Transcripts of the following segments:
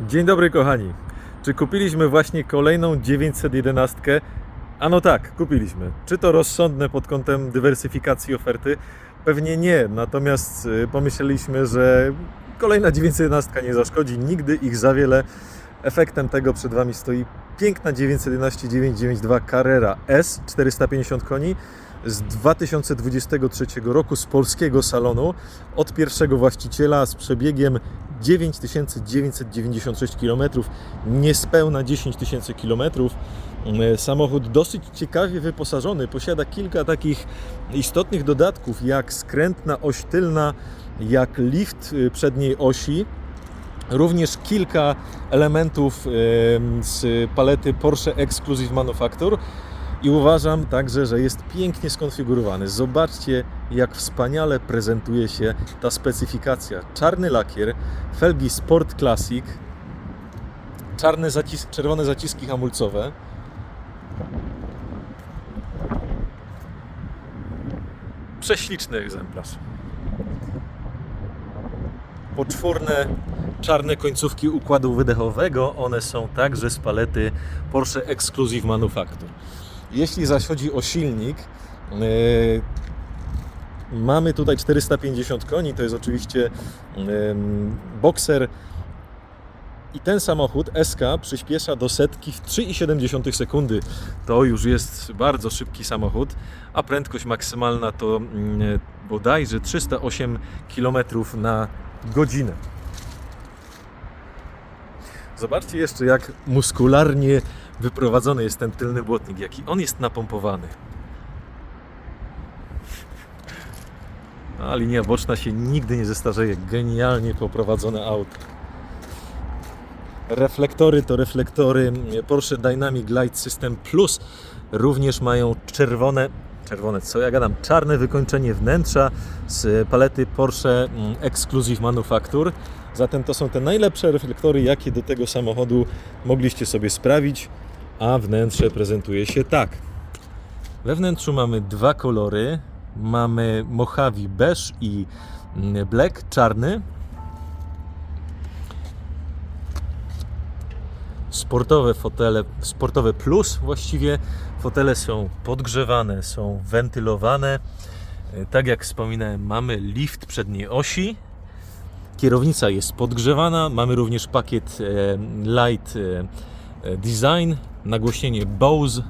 Dzień dobry kochani. Czy kupiliśmy właśnie kolejną 911? A no tak, kupiliśmy. Czy to rozsądne pod kątem dywersyfikacji oferty? Pewnie nie, natomiast y, pomyśleliśmy, że kolejna 911 nie zaszkodzi, nigdy ich za wiele. Efektem tego przed Wami stoi piękna 911 992 Carrera S 450 koni z 2023 roku z polskiego salonu od pierwszego właściciela z przebiegiem 9996 km, niespełna 10 tysięcy km. Samochód dosyć ciekawie wyposażony, posiada kilka takich istotnych dodatków, jak skrętna oś tylna, jak lift y, przedniej osi, również kilka elementów em, z palety Porsche Exclusive Manufacture i uważam także, że jest pięknie skonfigurowany. Zobaczcie, jak wspaniale prezentuje się ta specyfikacja. Czarny lakier, felgi Sport Classic, czarne zacis czerwone zaciski hamulcowe. Prześliczny egzemplarz. Poczwórne czarne końcówki układu wydechowego, one są także z palety Porsche Exclusive Manufacture. Jeśli zaś chodzi o silnik, yy, mamy tutaj 450 koni, to jest oczywiście Boxer i ten samochód SK przyspiesza do setki w 3,7 sekundy. To już jest bardzo szybki samochód, a prędkość maksymalna to bodajże 308 km na godzinę. Zobaczcie jeszcze, jak muskularnie wyprowadzony jest ten tylny błotnik, jaki on jest napompowany. A linia boczna się nigdy nie zestarzeje. Genialnie poprowadzone auto. Reflektory to reflektory Porsche Dynamic Light System Plus. Również mają czerwone, czerwone, co ja gadam, czarne wykończenie wnętrza z palety Porsche Exclusive Manufacture. Zatem to są te najlepsze reflektory, jakie do tego samochodu mogliście sobie sprawić, a wnętrze prezentuje się tak. We wnętrzu mamy dwa kolory. Mamy Mojave beige i mm, black, czarny. Sportowe fotele, sportowe plus właściwie. Fotele są podgrzewane, są wentylowane. E, Tak jak wspominałem, mamy lift przedniej osi, Kierownica jest podgrzewana. Mamy również pakiet e, Light e, Design, nagłośnienie Bose,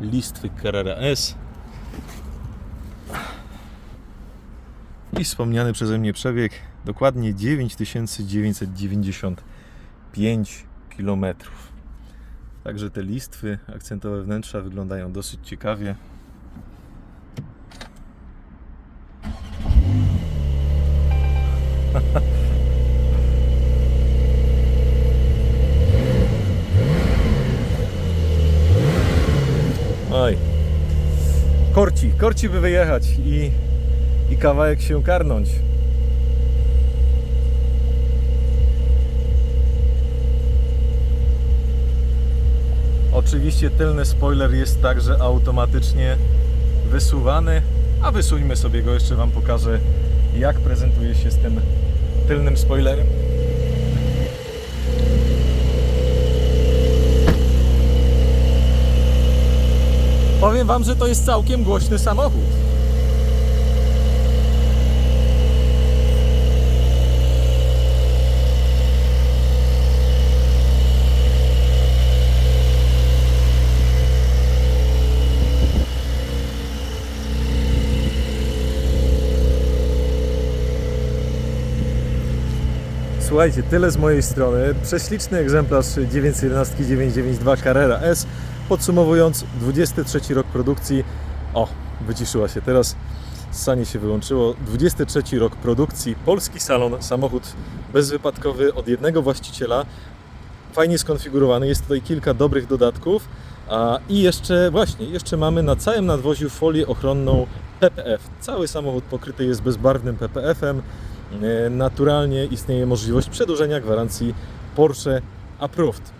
listwy Carrera S i wspomniany przeze mnie przebieg dokładnie 9995 km. Także te listwy, akcentowe wnętrza wyglądają dosyć ciekawie. Korci, korci by wyjechać i, i kawałek się karnąć. Oczywiście tylny spoiler jest także automatycznie wysuwany, a wysuńmy sobie go, jeszcze Wam pokażę jak prezentuje się z tym tylnym spoilerem. Powiem Wam, że to jest całkiem głośny samochód. Słuchajcie, tyle z mojej strony. Prześliczny egzemplarz 911 992 Carrera S. Podsumowując, 23 rok produkcji. O, wyciszyła się teraz. Sanie się wyłączyło. 23 rok produkcji. Polski salon, samochód bezwypadkowy od jednego właściciela. Fajnie skonfigurowany. Jest tutaj kilka dobrych dodatków. A, I jeszcze, właśnie, jeszcze mamy na całym nadwoziu folię ochronną PPF. Cały samochód pokryty jest bezbarwnym PPF-em. E, Naturalnie istnieje możliwość przedłużenia gwarancji Porsche Approved.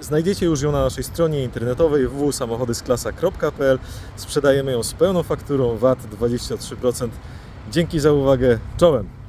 Znajdziecie już ją na naszej stronie internetowej www.samochodysklasa.pl. Sprzedajemy ją z pełną fakturą VAT 23%. Dzięki za uwagę. Czołem!